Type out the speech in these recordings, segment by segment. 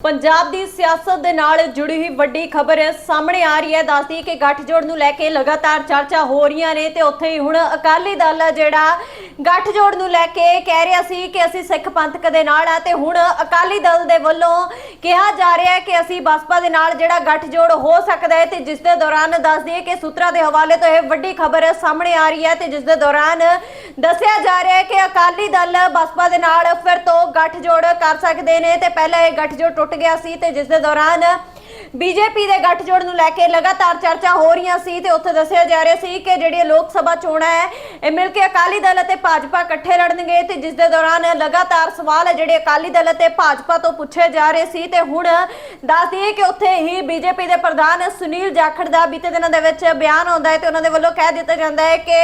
ਪੰਜਾਬ ਦੀ ਸਿਆਸਤ ਦੇ ਨਾਲ ਜੁੜੀ ਹੋਈ ਵੱਡੀ ਖਬਰ ਸਾਹਮਣੇ ਆ ਰਹੀ ਹੈ। ਦੱਸਦੀ ਕਿ ਗੱਠਜੋੜ ਨੂੰ ਲੈ ਕੇ ਲਗਾਤਾਰ ਚਰਚਾ ਹੋ ਰਹੀਆਂ ਨੇ ਤੇ ਉੱਥੇ ਹੀ ਹੁਣ ਅਕਾਲੀ ਦਲ ਆ ਜਿਹੜਾ ਗੱਠਜੋੜ ਨੂੰ ਲੈ ਕੇ ਕਹਿ ਰਿਹਾ ਸੀ ਕਿ ਅਸੀਂ ਸਿੱਖ ਪੰਥਕ ਦੇ ਨਾਲ ਆ ਤੇ ਹੁਣ ਅਕਾਲੀ ਦਲ ਦੇ ਵੱਲੋਂ ਕਿਹਾ ਜਾ ਰਿਹਾ ਹੈ ਕਿ ਅਸੀਂ ਬਸਪਾ ਦੇ ਨਾਲ ਜਿਹੜਾ ਗੱਠਜੋੜ ਹੋ ਸਕਦਾ ਹੈ ਤੇ ਜਿਸ ਦੇ ਦੌਰਾਨ ਦੱਸ ਦਈਏ ਕਿ ਸੂਤਰਾਂ ਦੇ ਹਵਾਲੇ ਤੋਂ ਇਹ ਵੱਡੀ ਖਬਰ ਸਾਹਮਣੇ ਆ ਰਹੀ ਹੈ ਤੇ ਜਿਸ ਦੇ ਦੌਰਾਨ ਦੱਸਿਆ ਜਾ ਰਿਹਾ ਹੈ ਕਿ ਅਕਾਲੀ ਦਲ ਬਸਪਾ ਦੇ ਨਾਲ ਫਿਰ ਤੋਂ ਗੱਠਜੋੜ ਕਰ ਸਕਦੇ ਨੇ ਤੇ ਪਹਿਲਾਂ ਇਹ ਗੱਠਜੋੜ ਟੁੱਟ ਗਿਆ ਸੀ ਤੇ ਜਿਸ ਦੇ ਦੌਰਾਨ ਬੀਜੇਪੀ ਦੇ ਗੱਠਜੋੜ ਨੂੰ ਲੈ ਕੇ ਲਗਾਤਾਰ ਚਰਚਾ ਹੋ ਰਹੀਆਂ ਸੀ ਤੇ ਉੱਥੇ ਦੱਸਿਆ ਜਾ ਰਿਹਾ ਸੀ ਕਿ ਜਿਹੜੀਆਂ ਲੋਕ ਸਭਾ ਚੋਣਾਂ ਹੈ, ਇਹ ਮਿਲ ਕੇ ਅਕਾਲੀ ਦਲ ਅਤੇ ਭਾਜਪਾ ਇਕੱਠੇ ਲੜਨਗੇ ਤੇ ਜਿਸ ਦੇ ਦੌਰਾਨ ਲਗਾਤਾਰ ਸਵਾਲ ਹੈ ਜਿਹੜੇ ਅਕਾਲੀ ਦਲ ਅਤੇ ਭਾਜਪਾ ਤੋਂ ਪੁੱਛੇ ਜਾ ਰਹੇ ਸੀ ਤੇ ਹੁਣ ਦੱਸ ਦਈਏ ਕਿ ਉੱਥੇ ਹੀ ਬੀਜੇਪੀ ਦੇ ਪ੍ਰਧਾਨ ਸੁਨੀਲ ਜਾਖੜ ਦਾ ਬੀਤੇ ਦਿਨਾਂ ਦੇ ਵਿੱਚ ਬਿਆਨ ਆਉਂਦਾ ਹੈ ਤੇ ਉਹਨਾਂ ਦੇ ਵੱਲੋਂ ਕਹਿ ਦਿੱਤਾ ਜਾਂਦਾ ਹੈ ਕਿ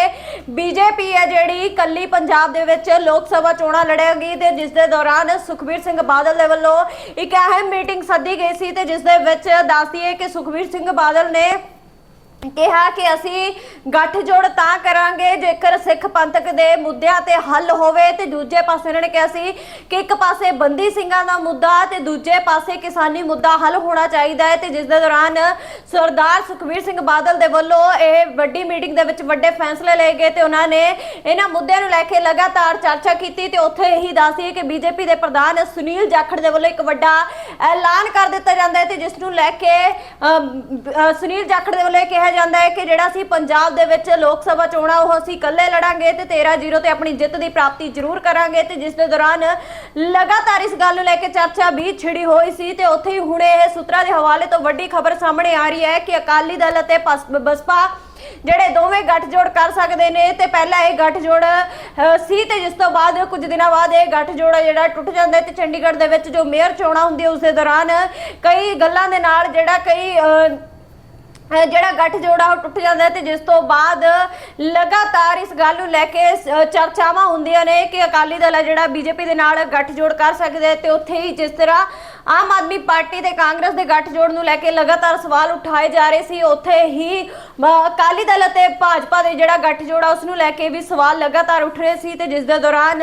ਬੀਜੇਪੀ ਹੈ ਜਿਹੜੀ ਕੱਲੀ ਪੰਜਾਬ ਦੇ ਵਿੱਚ ਲੋਕ ਸਭਾ ਚੋਣਾਂ ਲੜੇਗੀ ਤੇ ਜਿਸ ਦੇ ਦੌਰਾਨ ਸੁਖਬੀਰ ਸਿੰਘ ਬਾਦਲ ਦੇ ਵੱਲੋਂ ਇੱਕ ਅਹਿਮ ਮੀਟਿੰਗ ਸੱਦੀ ਗਈ ਸੀ ਤੇ ਜਿਸ ਦੇ ਵਿੱਚ ਦੱਸ ਦਈਏ ਕਿ ਸੁਖਬੀਰ ਸਿੰਘ ਬਾਦਲ ਨੇ ਕਿਹਾ ਕਿ ਅਸੀਂ ਗੱਠਜੋੜ ਤਾਂ ਕਰਾਂਗੇ, ਜੇਕਰ ਸਿੱਖ ਪੰਥਕ ਦੇ ਮੁੱਦਿਆਂ ਤੇ ਹੱਲ ਹੋਵੇ ਤੇ ਦੂਜੇ ਪਾਸੇ ਇਹਨਾਂ ਨੇ ਕਿਹਾ ਸੀ ਕਿ ਇੱਕ ਪਾਸੇ ਬੰਦੀ ਸਿੰਘਾਂ ਦਾ ਮੁੱਦਾ ਤੇ ਦੂਜੇ ਪਾਸੇ ਕਿਸਾਨੀ ਮੁੱਦਾ ਹੱਲ ਹੋਣਾ ਚਾਹੀਦਾ ਹੈ ਤੇ ਜਿਸ ਦੇ ਦੌਰਾਨ ਸਰਦਾਰ ਸੁਖਬੀਰ ਸਿੰਘ ਬਾਦਲ ਦੇ ਵੱਲੋਂ ਇਹ ਵੱਡੀ ਮੀਟਿੰਗ ਦੇ ਵਿੱਚ ਵੱਡੇ ਫੈਸਲੇ ਲਏ ਗਏ ਤੇ ਉਹਨਾਂ ਨੇ ਇਹਨਾਂ ਮੁੱਦਿਆਂ ਨੂੰ ਲੈ ਕੇ ਲਗਾਤਾਰ ਚਰਚਾ ਕੀਤੀ ਤੇ ਉੱਥੇ ਇਹੀ ਦੱਸਦੀ ਕਿ ਬੀਜੇਪੀ ਦੇ ਪ੍ਰਧਾਨ ਸੁਨੀਲ ਜਾਖੜ ਦੇ ਵੱਲੋਂ ਇੱਕ ਵੱਡਾ ਐਲਾਨ ਕਰ ਦਿੱਤਾ ਜਾਂਦਾ ਹੈ ਤੇ ਜਿਸ ਨੂੰ ਲੈ ਕੇ ਸੁਨੀਲ ਜਾਖੜ ਦੇ ਵੱਲੋਂ ਕਿਹਾ ਕਿਹਾ ਜਾਂਦਾ ਹੈ ਕਿ ਜਿਹੜਾ ਅਸੀਂ ਪੰਜਾਬ ਦੇ ਵਿੱਚ ਲੋਕ ਸਭਾ ਚੋਣਾਂ ਉਹ ਅਸੀਂ ਇਕੱਲੇ ਲੜਾਂਗੇ ਤੇ 13-0 ਤੇ ਆਪਣੀ ਜਿੱਤ ਦੀ ਪ੍ਰਾਪਤੀ ਜ਼ਰੂਰ ਕਰਾਂਗੇ ਤੇ ਜਿਸ ਦੇ ਦੌਰਾਨ ਲਗਾਤਾਰ ਇਸ ਗੱਲ ਨੂੰ ਲੈ ਕੇ ਚਰਚਾ ਵੀ ਛਿੜੀ ਹੋਈ ਸੀ ਤੇ ਉੱਥੇ ਹੀ ਹੁਣੇ ਇਹ ਸੂਤਰਾਂ ਦੇ ਹਵਾਲੇ ਤੋਂ ਵੱਡੀ ਖਬਰ ਸਾਹਮਣੇ ਆ ਰਹੀ ਹੈ ਕਿ ਅਕਾਲੀ ਦਲ ਅਤੇ ਬਸਪਾ ਜਿਹੜੇ ਦੋਵੇਂ ਗੱਠਜੋੜ ਕਰ ਸਕਦੇ ਨੇ ਤੇ ਪਹਿਲਾਂ ਇਹ ਗੱਠਜੋੜ ਸੀ ਤੇ ਜਿਸ ਤੋਂ ਬਾਅਦ ਕੁਝ ਦਿਨਾਂ ਬਾਅਦ ਇਹ ਗੱਠਜੋੜ ਜਿਹੜਾ ਟੁੱਟ ਜਾਂਦਾ ਤੇ ਚੰਡੀਗੜ੍ਹ ਦੇ ਵਿੱਚ ਜੋ ਮੇਅਰ ਚੋਣਾਂ ਹੁੰਦੀ ਉਸ ਦੇ ਦੌਰਾਨ ਕਈ ਗੱਲਾਂ ਦੇ ਨਾਲ ਜਿਹੜਾ ਕਈ ਅ, ਅਹ ਜਿਹੜਾ ਗੱਠ ਆ ਉਹ ਟੁੱਟ ਜਾਂਦਾ ਹੈ ਤੇ ਜਿਸ ਤੋਂ ਬਾਅਦ ਲਗਾਤਾਰ ਇਸ ਗੱਲ ਨੂੰ ਲੈ ਕੇ ਸ- ਚਰਚਾਵਾਂ ਹੁੰਦੀਆਂ ਨੇ ਕਿ ਅਕਾਲੀ ਦਲ ਹੈ ਜਿਹੜਾ ਬੀਜੇਪੀ ਦੇ ਨਾਲ ਗੱਠਜੋੜ ਕਰ ਸਕਦਾ ਹੈ ਤੇ ਉੱਥੇ ਹੀ ਜਿਸ ਤਰ੍ਹਾਂ ਆਮ ਆਦਮੀ ਪਾਰਟੀ ਤੇ ਕਾਂਗਰਸ ਦੇ ਗੱਠਜੋੜ ਨੂੰ ਲੈ ਕੇ ਲਗਾਤਾਰ ਸਵਾਲ ਉਠਾਏ ਜਾ ਰਹੇ ਸੀ। ਉੱਥੇ ਹੀ ਅਕਾਲੀ ਦਲ ਅਤੇ ਭਾਜਪਾ ਦੇ ਜਿਹੜਾ ਗੱਠ ਆ, ਉਸ ਨੂੰ ਲੈ ਕੇ ਵੀ ਸਵਾਲ ਲਗਾਤਾਰ ਉੱਠ ਰਹੇ ਸੀ ਤੇ ਜਿਸ ਦੇ ਦੌਰਾਨ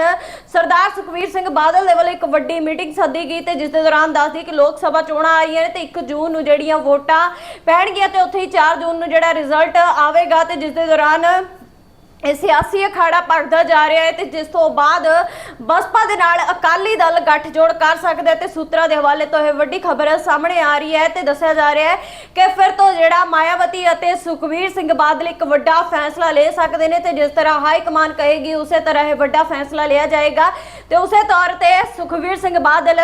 ਸਰਦਾਰ ਸੁਖਵੀਰ ਸਿੰਘ ਬਾਦਲ ਦੇ ਵੱਲੋਂ ਇੱਕ ਵੱਡੀ ਮੀਟਿੰਗ ਸੱਦੀ ਗਈ ਤੇ ਜਿਸ ਦੇ ਦੌਰਾਨ ਦੱਸਦੀ ਕਿ ਲੋਕ ਸਭਾ ਚੋਣਾਂ ਆ ਰਹੀਆਂ ਨੇ ਤੇ 1 ਜੂਨ ਨੂੰ ਜਿਹੜੀਆਂ ਵੋਟਾਂ ਪੈਣਗੀਆਂ ਤੇ ਉੱਥੇ ਹੀ 4 ਜੂਨ ਨੂੰ ਜਿਹੜਾ ਰਿਜ਼ਲਟ ਆਵੇਗਾ ਤੇ ਜਿਸ ਦੇ ਦੌਰਾਨ ਇਹ ਸਿਆਸੀ ਅਖਾੜਾ ਭਖਦਾ ਜਾ ਰਿਹਾ ਹੈ ਤੇ ਜਿਸ ਤੋਂ ਬਾਅਦ ਬਸਪਾ ਦੇ ਨਾਲ ਅਕਾਲੀ ਦਲ ਗੱਠਜੋੜ ਕਰ ਸਕਦਾ ਹੈ ਤੇ ਸੂਤਰਾਂ ਦੇ ਹਵਾਲੇ ਤੋਂ ਇਹ ਵੱਡੀ ਖਬਰ ਸਾਹਮਣੇ ਆ ਰਹੀ ਹੈ ਤੇ ਦੱਸਿਆ ਜਾ ਰਿਹਾ ਹੈ ਕਿ ਫਿਰ ਤੋਂ ਜਿਹੜਾ ਮਾਇਆਵਤੀ ਅਤੇ ਸੁਖਵੀਰ ਸਿੰਘ ਬਾਦਲ ਇੱਕ ਵੱਡਾ ਫੈਸਲਾ ਲੈ ਸਕਦੇ ਨੇ ਤੇ ਜਿਸ ਤਰ੍ਹਾਂ ਹਾਈ ਕਮਾਨ ਕਹੇਗੀ, ਉਸੇ ਤਰ੍ਹਾਂ ਇਹ ਵੱਡਾ ਫੈਸਲਾ ਲਿਆ ਜਾਏਗਾ। ਤੇ ਉਸੇ ਤੌਰ ਤੇ ਸੁਖਵੀਰ ਸਿੰਘ ਬਾਦਲ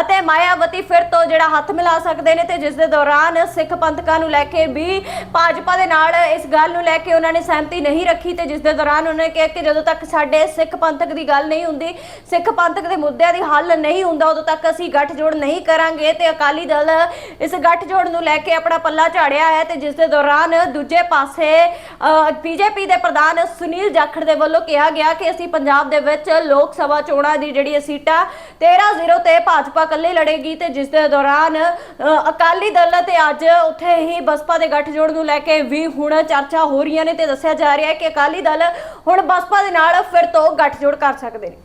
ਅਤੇ ਮਾਇਆਵਤੀ ਫਿਰ ਤੋਂ ਜਿਹੜਾ ਹੱਥ ਮਿਲਾ ਸਕਦੇ ਨੇ ਤੇ ਜਿਸ ਦੇ ਦੌਰਾਨ ਸਿੱਖ ਪੰਥਕਾਂ ਨੂੰ ਲੈ ਕੇ ਵੀ ਭਾਜਪਾ ਦੇ ਨਾਲ ਇਸ ਗੱਲ ਨੂੰ ਲੈ ਕੇ ਉਹਨਾਂ ਨੇ ਸਹਿਮਤੀ ਨਹੀਂ ਰੱਖੀ ਤੇ ਜਿਸ ਦੇ ਦੌਰਾਨ ਉਹਨਾਂ ਨੇ ਕਿਹਾ ਕਿ ਜਦੋਂ ਤੱਕ ਸਾਡੇ ਸਿੱਖ ਪੰਥਕ ਦੀ ਗੱਲ ਨਹੀਂ ਹੁੰਦੀ, ਸਿੱਖ ਪੰਥਕ ਦੇ ਮੁੱਦਿਆਂ ਦੀ ਹੱਲ ਨਹੀਂ ਹੁੰਦਾ, ਉਦੋਂ ਤੱਕ ਅਸੀਂ ਗੱਠਜੋੜ ਨਹੀਂ ਕਰਾਂਗੇ ਤੇ ਅਕਾਲੀ ਦਲ ਇਸ ਗੱਠਜੋੜ ਨੂੰ ਲੈ ਕੇ ਆਪਣਾ ਪੱਲਾ ਝਾੜਿਆ ਹੈ ਤੇ ਜਿਸ ਦੇ ਦੌਰਾਨ ਦੂਜੇ ਪਾਸੇ ਬੀਜੇਪੀ ਦੇ ਪ੍ਰਧਾਨ ਸੁਨੀਲ ਜਾਖੜ ਦੇ ਵੱਲੋਂ ਕਿਹਾ ਗਿਆ ਕਿ ਅਸੀਂ ਪੰਜਾਬ ਦੇ ਵਿੱਚ ਲੋਕ ਸਭਾ ਚੋਣਾਂ ਦੀ ਜਿਹੜੀ ਸੀਟਾਂ 13-0 ਤੇ ਭਾਜਪਾ ਇਕੱਲੇ ਲੜੇਗੀ ਤੇ ਜਿਸ ਦੇ ਦੌਰਾਨ ਅਕਾਲੀ ਦਲ ਤੇ ਅੱਜ ਉੱਥੇ ਹੀ ਬਸਪਾ ਦੇ ਗੱਠਜੋੜ ਨੂੰ ਲੈ ਕੇ ਵੀ ਹੁਣ ਚਰਚਾ ਹੋ ਰਹੀਆਂ ਨੇ ਤੇ ਦੱਸਿਆ ਜਾ ਰਿਹਾ ਹੈ ਕਿ ਅਕਾਲੀ ਦਲ ਹੁਣ ਬਸਪਾ ਦੇ ਨਾਲ ਫਿਰ ਤੋਂ ਗੱਠਜੋੜ ਕਰ ਸਕਦੇ ਨੇ।